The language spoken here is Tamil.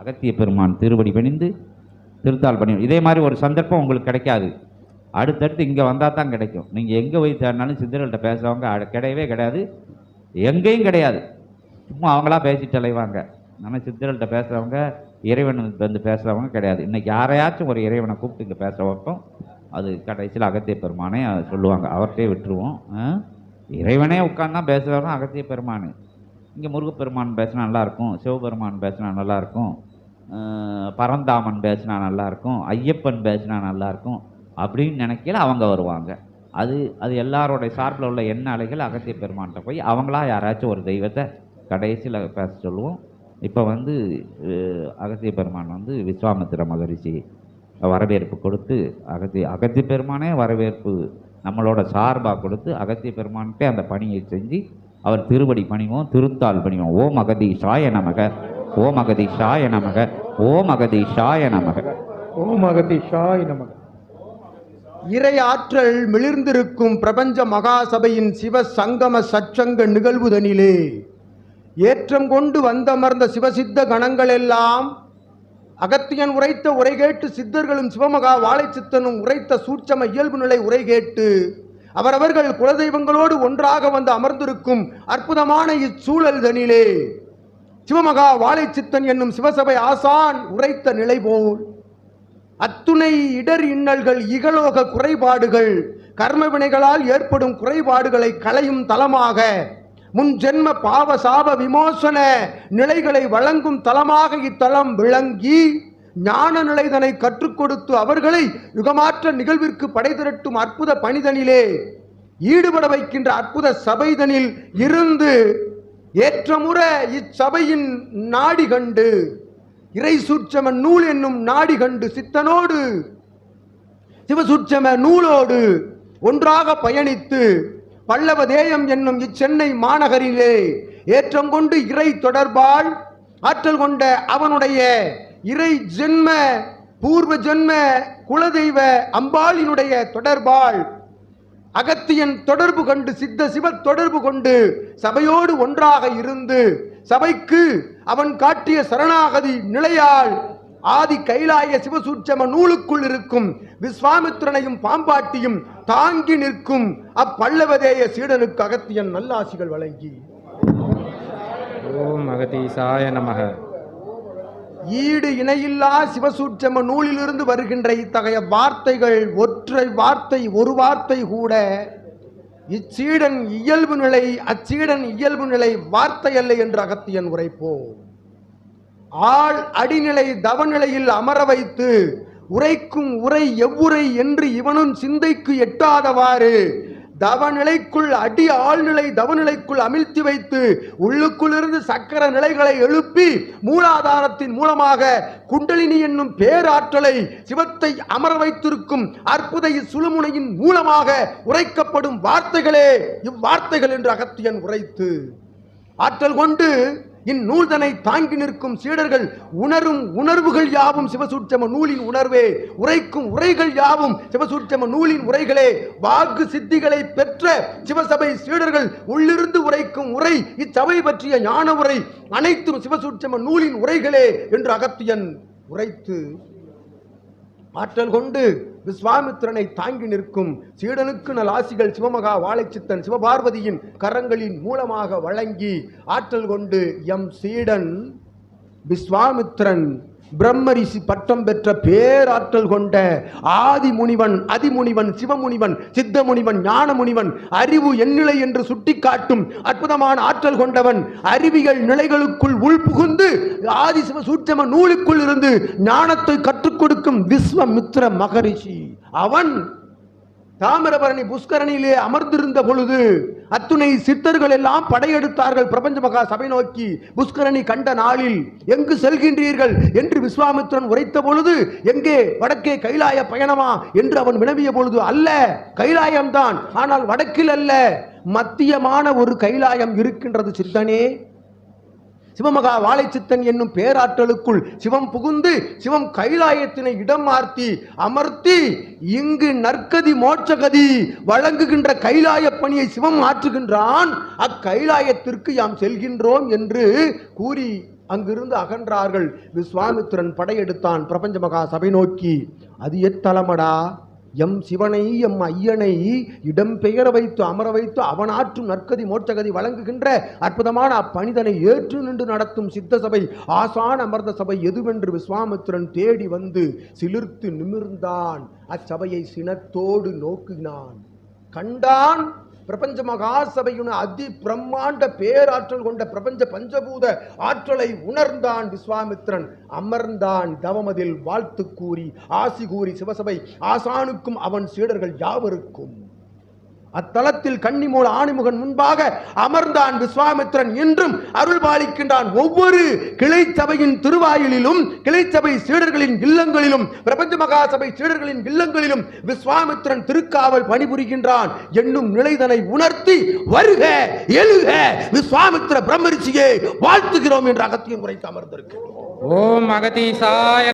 அகத்திய பெருமான் திருவடி பணிந்து திருத்தால் பணி இதே மாதிரி ஒரு சந்தர்ப்பம் உங்களுக்கு கிடைக்காது. அடுத்தடுத்து இங்கே வந்தால் தான் கிடைக்கும். நீங்கள் எங்கே போய் தேடினாலும் சித்தர்கள்ட்ட பேசுகிறவங்க கிடையவே கிடையாது. எங்கேயும் கிடையாது. சும்மா அவங்களா பேசிட்டு அலைவாங்க. ஆனால் சித்தர்கள்ட்ட பேசுகிறவங்க இறைவன் வந்து பேசுகிறவங்க கிடையாது. இன்றைக்கி யாரையாச்சும் ஒரு இறைவனை கூப்பிட்டு இங்கே பேச அது கடைசியில் அகத்திய பெருமானே அதை சொல்லுவாங்க. அவர்கிட்டே விட்டுருவோம். இறைவனே உட்காந்து தான் பேசுகிறவங்க அகத்திய பெருமான். இங்கே முருகப்பெருமான் பேசினா நல்லாயிருக்கும் சிவபெருமான் பேசினா நல்லாயிருக்கும் பரந்தாமன் பேசினா நல்லாயிருக்கும் ஐயப்பன் பேசினா நல்லாயிருக்கும் அப்படின்னு நினைக்கல அவங்க வருவாங்க. அது அது எல்லாரோடைய சார்பில் உள்ள எண்ண அலைகள் அகத்திய பெருமான்கிட்ட போய் அவங்களா யாராச்சும் ஒரு தெய்வத்தை கடைசியில் பேச சொல்லுவோம். இப்போ வந்து அகத்திய பெருமான் வந்து விஸ்வாமித்திர மகரிஷி வரவேற்பு கொடுத்து அகத்திய அகத்திய பெருமானே வரவேற்பு நம்மளோட சார்பாக கொடுத்து அகத்திய பெருமான்கிட்டே அந்த பணியை செஞ்சு அவர் திருவடி பணிவோம் திருத்தால் பணிவோம். ஓம் அகதீஷாய நமக. ஓம் அகதீஷாய நமக ஓம் அகதீஷாய நமக. ஓம் அகதீஷாய நமக. இறை ஆற்றல் மிளிர்ந்திருக்கும் பிரபஞ்ச மகாசபையின் சிவ சங்கம சச்சங்க நிகழ்வுதனிலே ஏற்றம் கொண்டு வந்தமர்ந்த சிவசித்த கணங்களெல்லாம் அகத்தியன் உரைத்த உரை கேட்டு சித்தர்களும் சிவமகா வாழைச்சித்தனும் உரைத்த சூட்சம இயல்பு நிலை உரை கேட்டு அவரவர்கள் குலதெய்வங்களோடு ஒன்றாக வந்து அமர்ந்திருக்கும் அற்புதமான இச்சூழல் தனிலே சிவமகா வாழைச்சித்தன் என்னும் சிவசபை ஆசான் உரைத்த நிலை போல். அத்துணை இடர் இன்னல்கள் இகலோக குறைபாடுகள் கர்மவினைகளால் ஏற்படும் குறைபாடுகளை களையும் தலமாக முன் ஜென்ம பாவ சாப விமோசன நிலைகளை வழங்கும் தலமாக இத்தலம் விளங்கி ஞான நிலைதனை கற்றுக் கொடுத்து அவர்களை யுகமாற்ற நிகழ்விற்கு படை திரட்டும் அற்புத பணிதனிலே ஈடுபட வைக்கின்ற அற்புத சபைதனில் இருந்து ஏற்றமுற இச்சபையின் நாடி கண்டு இறை சூட்சம நூல் என்னும் நாடி கண்டு சித்தனோடு சிவசூட்சம நூலோடு ஒன்றாக பயணித்து பல்லவ தேயம் என்னும் இச்சென்னை மாநகரிலே ஏற்றம் கொண்டு இறை தொடர்பால் ஆற்றல் கொண்ட அவனுடைய இறை ஜென்ம பூர்வ ஜென்ம குலதெய்வ அம்பாளினுடைய தொடர்பால் அகத்தியன் தொடர்பு கொண்டு சித்த சிவ தொடர்பு கொண்டு சபையோடு ஒன்றாக இருந்து சபைக்கு அவன் காட்டிய சரணாகதி நிலையால் ஆதி கைலாய சிவசூட்சம நூலுக்குள் இருக்கும் விஸ்வாமித்திரனையும் பாம்பாட்டியும் தாங்கி நிற்கும் அப்பல்லவதேய சீடனுக்கு அகத்தியன் நல்லாசிகள் வழங்கி. ஓம் அகதீசாய நமக. ஈடு இணையில்லா சிவசூட்சம நூலிலிருந்து வருகின்ற இத்தகைய வார்த்தைகள் ஒற்றை வார்த்தை ஒரு வார்த்தை கூட இச்சீடன் இயல்பு நிலை அச்சீடன் இயல்பு நிலை வார்த்தை அல்ல என்று அகத்தியன் உரைப்போம். ஆள் அடிநிலை தவநிலையில் அமர வைத்து உரைக்கும் உரை எவ்வுரை என்று இவனும் சிந்தைக்கு எட்டாதவாறு தவநிலைக்குள் அடி ஆழ்நிலை தவநிலைக்குள் அமிழ்த்தி வைத்து உள்ளுக்குள்ளிருந்து சக்கர நிலைகளை எழுப்பி மூலாதாரத்தின் மூலமாக குண்டலினி என்னும் பேராற்றலை சிவத்தை அமர வைத்திருக்கும் அற்புத சுழுமுனையின் மூலமாக உரைக்கப்படும் வார்த்தைகளே இவ்வார்த்தைகள் என்று அகத்தியன் உரைத்து ஆற்றல் கொண்டு இந்நூல்தனை தாங்கி நிற்கும் சீடர்கள் உணரும் உணர்வுகள் யாவும் சிவசூட்சம நூலின் உணர்வே. உரைக்கும் உரைகள் யாவும் சிவசூட்சம நூலின் உரைகளே. வாக்கு சித்திகளை பெற்ற சிவசபை சீடர்கள் உள்ளிருந்து உரைக்கும் உரை இச்சபை பற்றிய ஞான உரை அனைத்தும் சிவசூட்சம நூலின் உரைகளே என்று அகத்தியன் உரைத்து ஆற்றல் கொண்டு விஸ்வாமித்திரனை தாங்கி நிற்கும் சீடனுக்கு நல் ஆசிகள் சிவமகா வாழைச்சித்தன் சிவபார்வதியின் கரங்களின் மூலமாக வழங்கி ஆற்றல் கொண்டு எம் சீடன் விஸ்வாமித்திரன் பிரம்மரிஷி பட்டம் பெற்ற பேராற்றல் கொண்ட ஆதி முனிவன் அதிமுனிவன் சிவமுனிவன் சித்தமுனிவன் ஞானமுனிவன் அறிவு எண்ணிலை என்று சுட்டிக்காட்டும் அற்புதமான ஆற்றல் கொண்டவன் அறிவியல் நிலைகளுக்குள் உள்புகுந்து ஆதி சிவ சூட்சம நூலுக்குள் இருந்து ஞானத்தை கற்றுக் கொடுக்கும் விஸ்வமித்ர மகரிஷி. அவன் தாமிரபரணி புஷ்கரணியிலே அமர்ந்திருந்த பொழுது அத்துணை சித்தர்கள் எல்லாம் படையெடுத்தார்கள் பிரபஞ்ச மகா சபை நோக்கி. புஷ்கரணி கண்ட நாளில் எங்கு செல்கின்றீர்கள் என்று விஸ்வாமித்ரன் உரைத்த பொழுது எங்கே? வடக்கே கைலாய பயணமா? என்று அவன் வினவிய பொழுது அல்ல கைலாயம்தான். ஆனால் வடக்கில் அல்ல. மத்தியமான ஒரு கைலாயம் இருக்கின்றது சித்தனே சிவமகா வாழைச்சித்தன் என்னும் பேராற்றலுக்குள் சிவம் புகுந்து சிவம் கைலாயத்தினை இடம் மாற்றி அமர்த்தி இங்கு நற்கதி மோட்சகதி வழங்குகின்ற கைலாய பணியை சிவம் ஆற்றுகின்றான் அக்கைலாயத்திற்கு யாம் செல்கின்றோம் என்று கூறி அங்கிருந்து அகன்றார்கள். விஸ்வாமித்திரன் படையெடுத்தான் பிரபஞ்ச மகா சபை நோக்கி. அது எத்தலமடா? எம் சிவனை எம் ஐயனை இடம் பெயர வைத்து அமர வைத்து அவனாற்றும் நற்கதி மோட்சகதி வழங்குகின்ற அற்புதமான அப்பணிதனை ஏற்று நின்று நடத்தும் சித்த சபை ஆசான் அமர்ந்த சபை எதுவென்று விஸ்வாமித்திரன் தேடி வந்து சிலிர்த்து நிமிர்ந்தான். அச்சபையை சினத்தோடு நோக்கினான். கண்டான் பிரபஞ்ச மகாசபையுன அதி பிரம்மாண்ட பேராற்றல் கொண்ட பிரபஞ்ச பஞ்சபூத ஆற்றலை உணர்ந்தான் விஸ்வாமித்திரன் அமர்ந்தான் தவமதில் வாழ்த்து கூறி ஆசி கூறி சிவசபை ஆசானுக்கும் அவன் சீடர்கள் யாவருக்கும். அத்தலத்தில் கன்னிமூல ஆணிமுகன் முன்பாக அமர்ந்தான் விஸ்வாமித்திரன் இன்றும் அருள் பாலிக்கின்றான் ஒவ்வொரு கிளைச்சபையின் திருவாயிலிலும் சபை சீடர்களின் இல்லங்களிலும் பிரபஞ்ச மகாசபை சீடர்களின் இல்லங்களிலும் விஸ்வாமித்திரன் திருக்காவல் பணிபுரிகின்றான் என்னும் நிலைதனை உணர்த்தி வருக எழுக விஸ்வாமித்திர பிரம்மரிஷியே வாழ்த்துகிறோம் என்று அகத்தியம் குறைத்து அமர்ந்திருக்கிறோம். ஓம் அகதீசாய